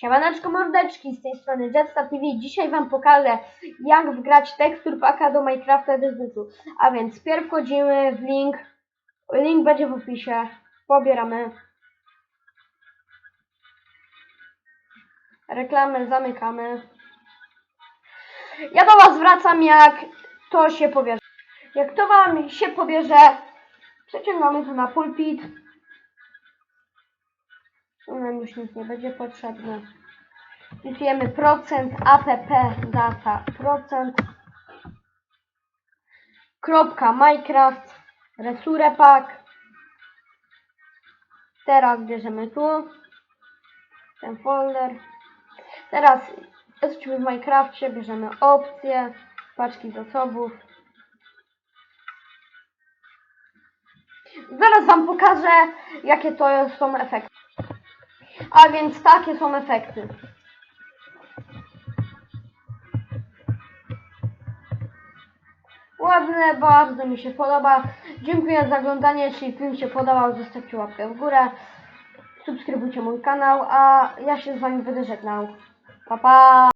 Siemaneczko mordeczki, z tej strony Jetsta TV. Dzisiaj Wam pokażę, jak wgrać tekstur paka do Minecrafta Edytu. A więc pierw wchodzimy w link, link będzie w opisie, pobieramy. Reklamę zamykamy. Ja do Was wracam, jak to się pobierze. Jak to Wam się pobierze, przeciągamy to na pulpit. Nam już nic nie będzie potrzebne. Wpisujemy procent app data. Procent. Kropka minecraft. Resurepack teraz bierzemy tu. Ten folder. Teraz jesteśmy w minecrafcie bierzemy opcje paczki zasobów zaraz wam pokażę jakie to są efekty a więc takie są efekty. Ładne, bardzo mi się podoba. Dziękuję za oglądanie. Jeśli film się podobał, zostawcie łapkę w górę. Subskrybujcie mój kanał, a ja się z wami będę żegnał. Pa pa!